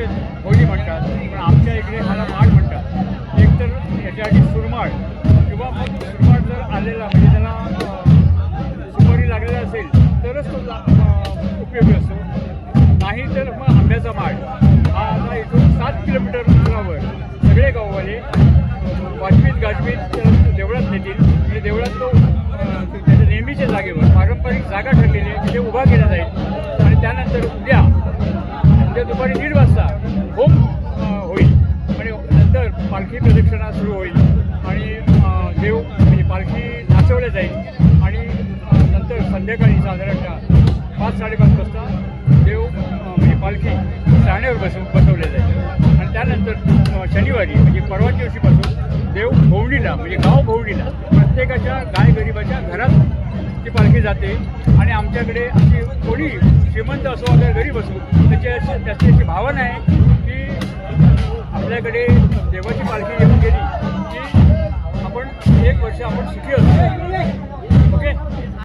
तसेच होळी म्हणतात पण आमच्या इकडे ह्याला माड म्हणतात. एक तर याच्यासाठी सुरमाड किंवा मग सुरमाड जर आलेला म्हणजे त्याला सुपारी लागलेला असेल तरच तो उपयोगी असतो. नाही तर मग आंब्याचा माड. हा आता इथून सात किलोमीटर अंतरावर सगळे गाववाले वाजवीत गाजवीत देवळात नेतील. आणि देवळात तो त्याच्या नेहमीच्या जागेवर पारंपरिक जागा ठरलेली आहे तिथे उभा केला जाईल. दुपारी दीड वाजता होम होईल. आणि नंतर पालखी प्रदक्षिणा सुरू होईल. आणि देव म्हणजे पालखी नाचवल्या जाईल. आणि नंतर संध्याकाळी साधारणतः पाच साडेपाच वाजता देव म्हणजे पालखी चाण्यावर बसव बसवल्या जाईल. आणि त्यानंतर शनिवारी म्हणजे परवाच्या दिवशीपासून देव भोवणीला म्हणजे गाव भोवणीला प्रत्येकाच्या गाय गरिबाच्या घरात ती पालखी जाते. आणि आमच्याकडे अशी कोणी श्रीमंत असो अगर गरीब असो त्याची भावना आहे की आपल्याकडे देवाची पालखी येऊन गेली की आपण एक वर्ष आपण सुखी